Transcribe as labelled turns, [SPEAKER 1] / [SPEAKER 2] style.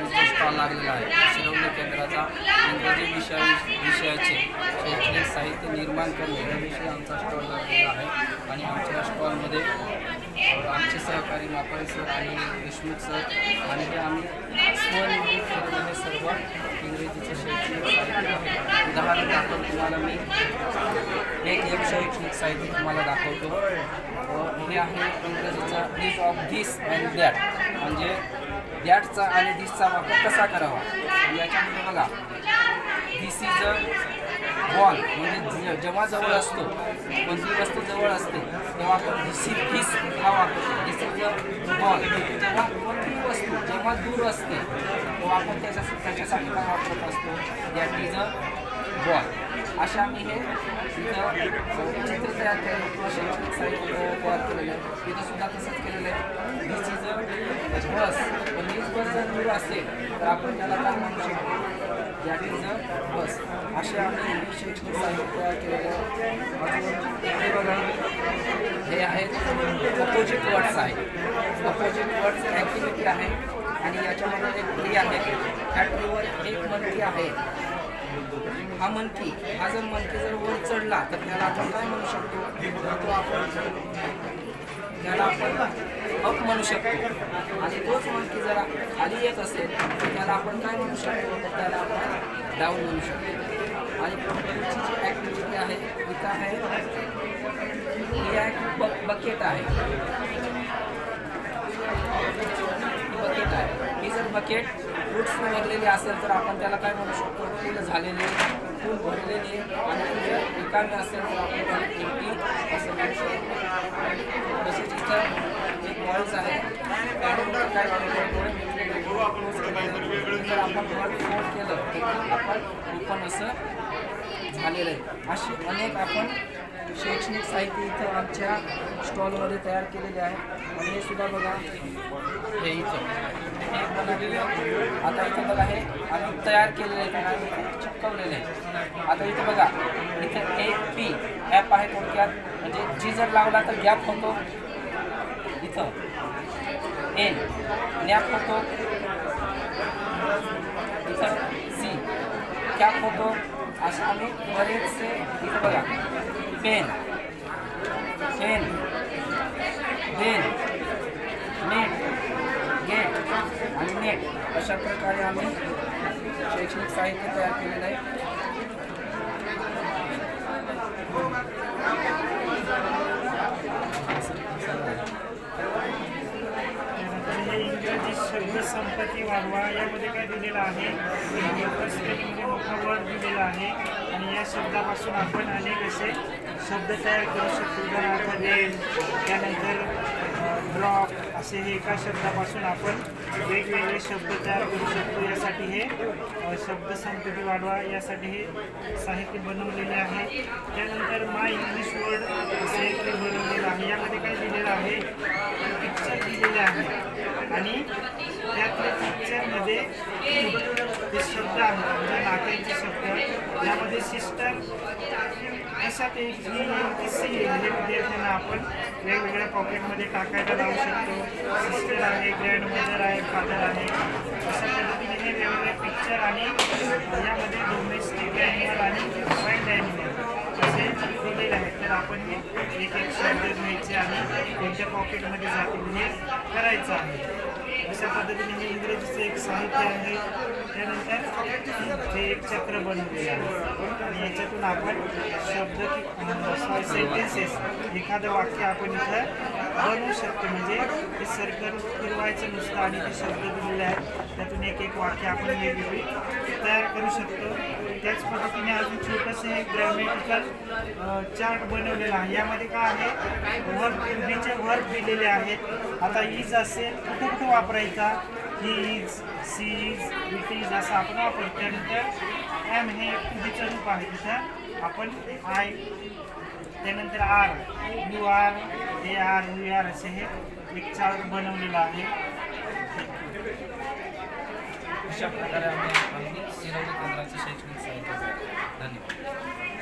[SPEAKER 1] विषयांचा स्टॉल लागलेला आहे. शिरवणी केंद्राचा इंग्रजी विषया विषयाचे शैक्षणिक साहित्य निर्माण करणे या विषयी आमचा स्टॉल लागलेला आहे. आणि आमच्या स्टॉलमध्ये आमचे सहकारी मापाळे सर आणि देशमुख सर आणि ते आम्ही स्वनिर्मित केलेले सर्व इंग्रजीचे शैक्षणिक साहित्य उदाहरण दाखवून तुम्हाला मी एक एक शैक्षणिक साहित्य तुम्हाला दाखवतो. हे आहे इंग्रजीचा this of this and that. म्हणजे दॅटचा आणि दिसचा वापर कसा करावा? याच्यामध्ये बघा दिस इज अ बॉल म्हणजे जेव्हा जवळ असतो कोणती वस्तू जवळ असते तेव्हा आपण दिस इज दिस हा वापरतो दिस इज अ बॉल तेव्हा कोणती वस्तू जेव्हा दूर असते तेव्हा आपण त्याच्या त्याच्यासाठी काय वापरत असतो. दॅट इज अ बॉल अशा मी हे तिथं चित्र तयार केलं शैक्षणिक साहित्य तयार केलेलं आहे तिथं सुद्धा तसंच केलेलं आहे. दिस इज अ बस जर दूर असेल तर आपण त्याला काय म्हणू शकतो? That is a bus. असे आम्ही हे शैक्षणिक साहित्य केलेलं आहे हे आहेत अपोजिट वर्ड्स आहे. अपोजिट वर्ड्स ॲक्टिव्हिटी आहे आणि याच्यामध्ये एक ट्री आहे. त्या ट्रीवर एक मंकी आहे. हा मनकी हा जर मनकी जर वर चढला तर त्याला आपण काय म्हणू शकतो? तो आपण त्याला आपण अप म्हणू शकतो. आणि तोच मनकी जर खाली येत असेल तर त्याला आपण काय म्हणू शकतो? तर त्याला आपण डाऊन म्हणू शकतो. आणि पुढची जी ॲक्टिव्हिटी आहे इथं आहे ही आहे बक बकेट आहे. बकेट आहे. ही जर बकेट फ्रुट्सने भरलेली असेल तर आपण त्याला काय म्हणू शकतो? फुल झालेले फुल भरलेले. आणि जर रिकामी असेल तर आपण त्याला असं म्हणू शकतो. तसेच इथं आपण केलं आपण असं झालेलं आहे. अशी अनेक आपण शैक्षणिक साहित्य इथं आमच्या स्टॉलमध्ये तयार केलेले आहे. आणि हे सुद्धा बघा हे इथं. हे आता इथं बघा हे आम्ही तयार केलेलं आहे आणि चिपकवलेलं आहे आता इथं बघा इथं ए पी ॲप आहे थोडक्यात. म्हणजे जी जर लावला तर गॅप होतो. इथं एन नॅप होतो इथं सी कॅप होतो असं आम्ही बरेचसे इथं बघा pen pen pen net get आणि नेट अशा प्रकारे आम्ही शैक्षणिक साहित्य तयार केलेलं आहे
[SPEAKER 2] त्यानंतर हे इंग्रजी संपत्ती वाढवा यामध्ये काय दिलेलं आहे? म्हणजे मोठं मोठा वर्ड दिलेला आहे. आणि या शब्दापासून आपण अनेक असे शब्द तयार करू शकतो. उदाहरणार्थ रेल त्यानंतर ब्लॉक असे हे एका शब्दापासून आपण वेगवेगळे शब्द तयार करू शकतो. यासाठी हे शब्द संपत्ती वाढवा यासाठी हे साहित्य बनवलेले आहे. त्यानंतर माय इंग्लिश वर्ड असे बनवलेलं आहे. यामध्ये काय दिलेलं आहे? पिक्चर दिलेले आहे. आणि त्यातल्या पिक्चरमध्ये ते शब्द आहेत. म्हणजे नात्यांचे शब्द. यामध्ये सिस्टर कशात ते सी हे विद्यार्थ्यांना आपण वेगवेगळ्या पॉकेटमध्ये टाकायला लावू शकतो. सिस्टर आहे ग्रँड मदर आहे फादर आहे. अशा पद्धतीने हे वेगवेगळे पिक्चर आणि यामध्ये डोमेस्टिक ॲनिमल आणि वाईल्ड ॲनिमल असे दिलेले आहेत. तर आपण हे एक एक शब्द घ्यायचे आणि कोणत्या पॉकेटमध्ये जातील हे म्हणजे करायचं आहे. अशा पद्धतीने हे इंग्रजीचं एक साहित्य आहे. त्यानंतर हे एक चक्र बनवलेलं आहे. आणि याच्यातून आपण शब्द सॉरी सेंटेन्सेस एखादं वाक्य आपण इथं बनवू शकतो. म्हणजे ते सर्कल फिरवायचं नुसतं आणि ते शब्द दिलेले आहेत. त्यातून एक एक वाक्य आपण वेगवेगळी तयार करू शकतो. त्याच पद्धतीने अजून छोटंसं एक ग्रॅमॅटिकल चार्ट बनवलेला आहे. यामध्ये काय आहे? वर्ब पूर्वीचे वर्क दिलेले आहेत. आता इज असेल कुठं कुठं वापरायचा? He is she is it is असं आपण वापरतो. त्यानंतर एम हे पूर्वीचं रूप आहे तिथं. आपण आय त्यानंतर are you are a are you are असे हे एक चार्ट बनवलेलं आहे.
[SPEAKER 1] अशा प्रकारे आम्ही आम्ही सिरवली केंद्राचे शैक्षणिक साहित्य धन्यवाद.